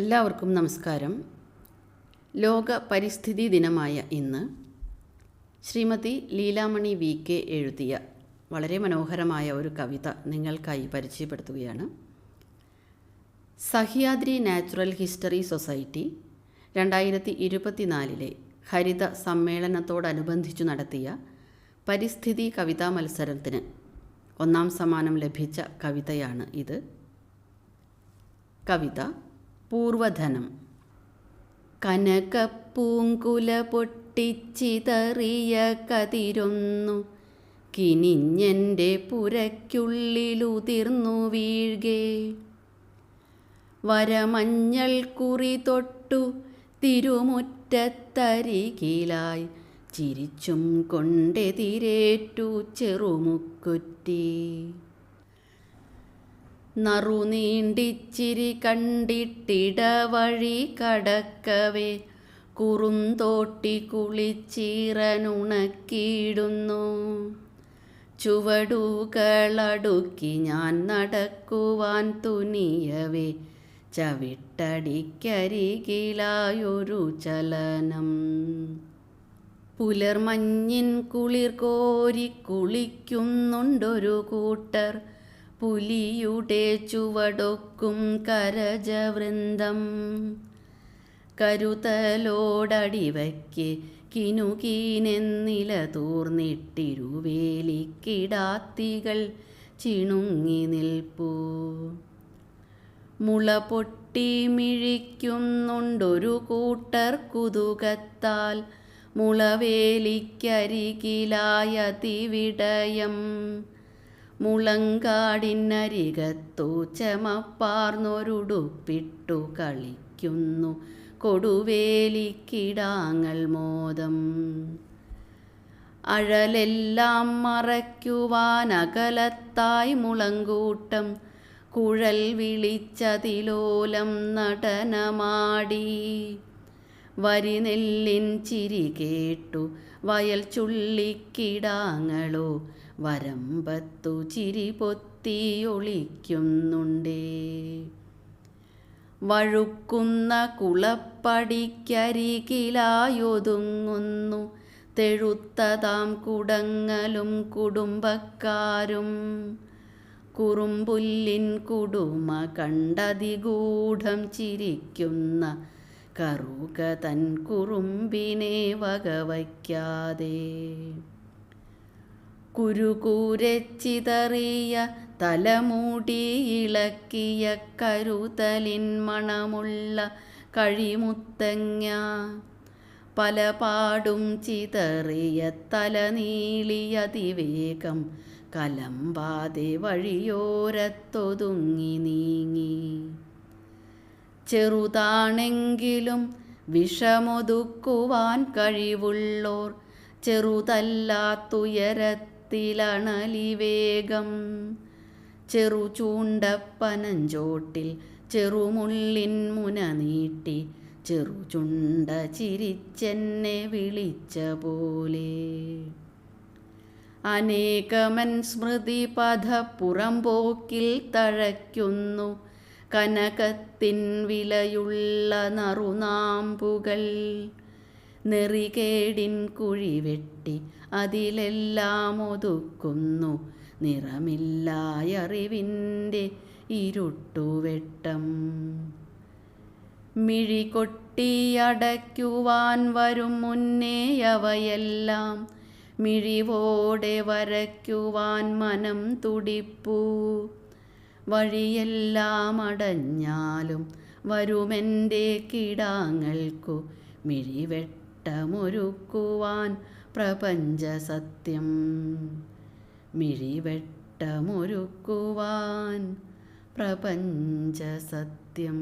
എല്ലാവർക്കും നമസ്കാരം. ലോക പരിസ്ഥിതി ദിനമായ ഇന്ന് ശ്രീമതി ലീലാമണി വി കെ എഴുതിയ വളരെ മനോഹരമായ ഒരു കവിത നിങ്ങൾക്കായി പരിചയപ്പെടുത്തുകയാണ്. സഹ്യാദ്രി നാച്ചുറൽ ഹിസ്റ്ററി സൊസൈറ്റി രണ്ടായിരത്തി ഇരുപത്തിനാലിലെ ഹരിത സമ്മേളനത്തോടനുബന്ധിച്ചു നടത്തിയ പരിസ്ഥിതി കവിതാ മത്സരത്തിന് ഒന്നാം സമ്മാനം ലഭിച്ച കവിതയാണ് ഇത്. കവിത പൂർവധനം. കനകപ്പൂങ്കുല പൊട്ടിച്ചിതറിയ കതിരൊന്നു കിനിഞ്ഞെന്റെ പുരയ്ക്കുള്ളിലുതിർന്നു വീഴ്കെ വരമഞ്ഞൾ കുറി തൊട്ടു തിരുമുറ്റത്തരികിലായി ചിരിച്ചും കൊണ്ടെതിരേറ്റു ചെറുമുക്കുറ്റി. നറുനീണ്ടിച്ചിരി കണ്ടിട്ടിടവഴി കടക്കവേ. കുറുന്തോട്ടി കുളിച്ചീറനുണക്കിയിടുന്നു. ചുവടുകളടുക്കി ഞാൻ നടക്കുവാൻ തുനിയവേ. ചവിട്ടടിക്കരികിലായൊരു ചലനം. പുലർമഞ്ഞിൻ കുളിർ കോരി കുളിക്കുന്നുണ്ടൊരു കൂട്ടർ. പുലിയുടെ ചുവടൊക്കും കരജവൃന്ദം. കരുതലോടടിവയ്ക്ക് കിനുകീനെന്നില തൂർന്നിട്ടിരുവേലിക്കിടാത്തികൾ ചിണുങ്ങി നിൽപ്പൂ. മുള പൊട്ടി മിഴിക്കുന്നുണ്ടൊരു കൂട്ടർ കുതുകത്താൽ മുളവേലിക്കരികിലായ തിവിടയം മുളങ്കാടിനരികത്തു ചമപ്പാർന്നൊരുടുപ്പിട്ടു കളിക്കുന്നു. കൊടുവേലിക്കിടാങ്ങൾ മോദം. അഴലെല്ലാം മറയ്ക്കുവാൻ അകലത്തായി മുളങ്കൂട്ടം. കുഴൽ വിളിച്ചതിലോലം നടനമാടി. വരിനെല്ലിൻ ചിരി കേട്ടു. വയൽ ചുള്ളിക്കിടാങ്ങളോ വരമ്പത്തു ചിരി പൊത്തിയൊളിക്കുന്നുണ്ടേ. വഴുക്കുന്ന കുളപ്പടിക്കരികിലായൊതുങ്ങുന്നു. തെഴുത്തതാം കുടങ്ങലും കുടുംബക്കാരും. കുറുമ്പുല്ലിൻ കുടുമ കണ്ടതിഗൂഢം ചിരിക്കുന്ന കറുക തൻ കുറുമ്പിനെ വകവയ്ക്കാതെ. കുരുകൂരച്ചിതറിയ തലമൂടി ഇളക്കിയ കരുതലിൻ മണമുള്ള കഴിമുത്തങ്ങ. പലപാടും ചിതറിയ തലനീളിയതിവേഗം കലമ്പാതെ വഴിയോരത്തൊതുങ്ങി നീങ്ങി. ചെറുതാണെങ്കിലും വിഷമൊതുക്കുവാൻ കഴിവുള്ളോർ ചെറുതല്ലാത്തുയരത്തിലണലിവേഗം ചെറു ചൂണ്ടപ്പനഞ്ചോട്ടിൽ ചെറുമുള്ളിൻ മുന നീട്ടി ചെറു ചുണ്ട ചിരിച്ചെന്നെ വിളിച്ച പോലെ. അനേകമൻ സ്മൃതി പഥ പുറംപോക്കിൽ തഴയ്ക്കുന്നു. കനകത്തിൻ വിലയുള്ള നറുനാമ്പുകൾ നെറികേടിൻ കുഴി വെട്ടി അതിലെല്ലാം ഒതുക്കുന്നു. നിറമില്ലായറിവിന്റെ ഇരുട്ടുവെട്ടം. മിഴി കൊട്ടിയടയ്ക്കുവാൻ വരും മുന്നേ അവയെല്ലാം മിഴിവോടെ വരയ്ക്കുവാൻ മനം തുടിപ്പൂ. വഴിയെല്ലാം അടഞ്ഞാലും വരുമെന്റെ കിടാങ്ങൾക്കു മിഴിവെട്ടമൊരുക്കുവാൻ പ്രപഞ്ചസത്യം. മിഴിവെട്ടമൊരുക്കുവാൻ പ്രപഞ്ച സത്യം